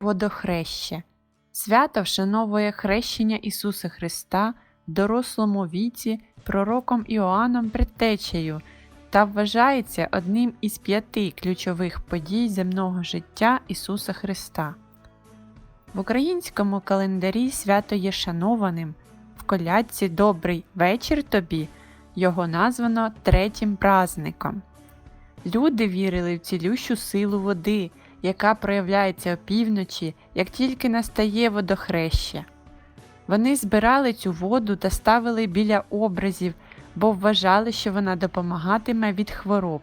Водохреще. Свято вшановує хрещення Ісуса Христа в дорослому віці пророком Іоанном Предтечею та вважається одним із п'яти ключових подій земного життя Ісуса Христа. В українському календарі свято є шанованим. В колядці Добрий вечір тобі його названо третім празником. Люди вірили в цілющу силу води, яка проявляється опівночі, як тільки настає водохреща. Вони збирали цю воду та ставили біля образів, бо вважали, що вона допомагатиме від хвороб.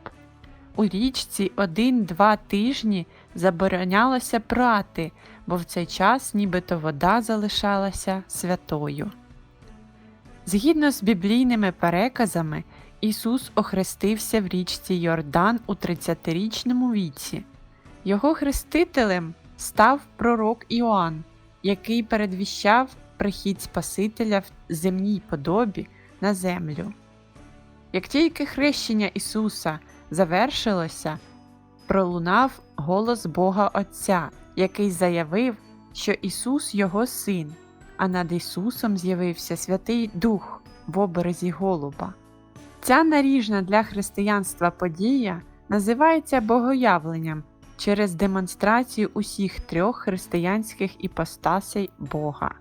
У річці один-два тижні заборонялося прати, бо в цей час нібито вода залишалася святою. Згідно з біблійними переказами, Ісус охрестився в річці Йордан у 30-річному віці. Його хрестителем став пророк Іоанн, який передвіщав прихід Спасителя в земній подобі на землю. Як тільки хрещення Ісуса завершилося, пролунав голос Бога Отця, який заявив, що Ісус Його Син, а над Ісусом з'явився Святий Дух в образі Голуба. Ця наріжна для християнства подія називається Богоявленням через демонстрацію усіх трьох християнських іпостасей Бога.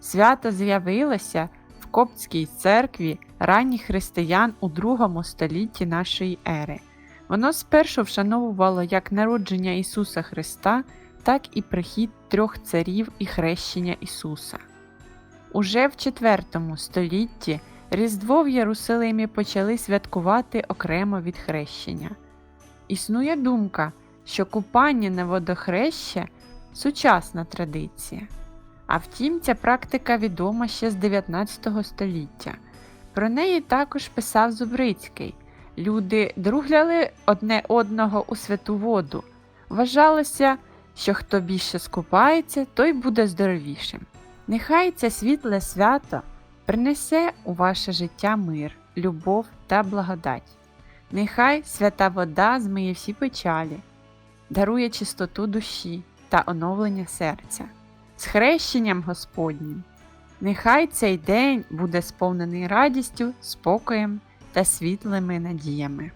Свято з'явилося в Коптській церкві ранніх християн у другому столітті нашої ери. Воно спершу вшановувало як народження Ісуса Христа, так і прихід трьох царів і хрещення Ісуса. Уже в IV столітті Різдво в Єрусалимі почали святкувати окремо від хрещення. Існує думка, що купання на водохреще сучасна традиція. А втім, ця практика відома ще з 19 століття. Про неї також писав Зубрицький. Люди другляли одне одного у святу воду. Вважалося, що хто більше скупається, той буде здоровішим. Нехай це світле свято принесе у ваше життя мир, любов та благодать. Нехай свята вода змиє всі печалі, дарує чистоту душі та оновлення серця, з хрещенням Господнім. Нехай цей день буде сповнений радістю, спокоєм та світлими надіями.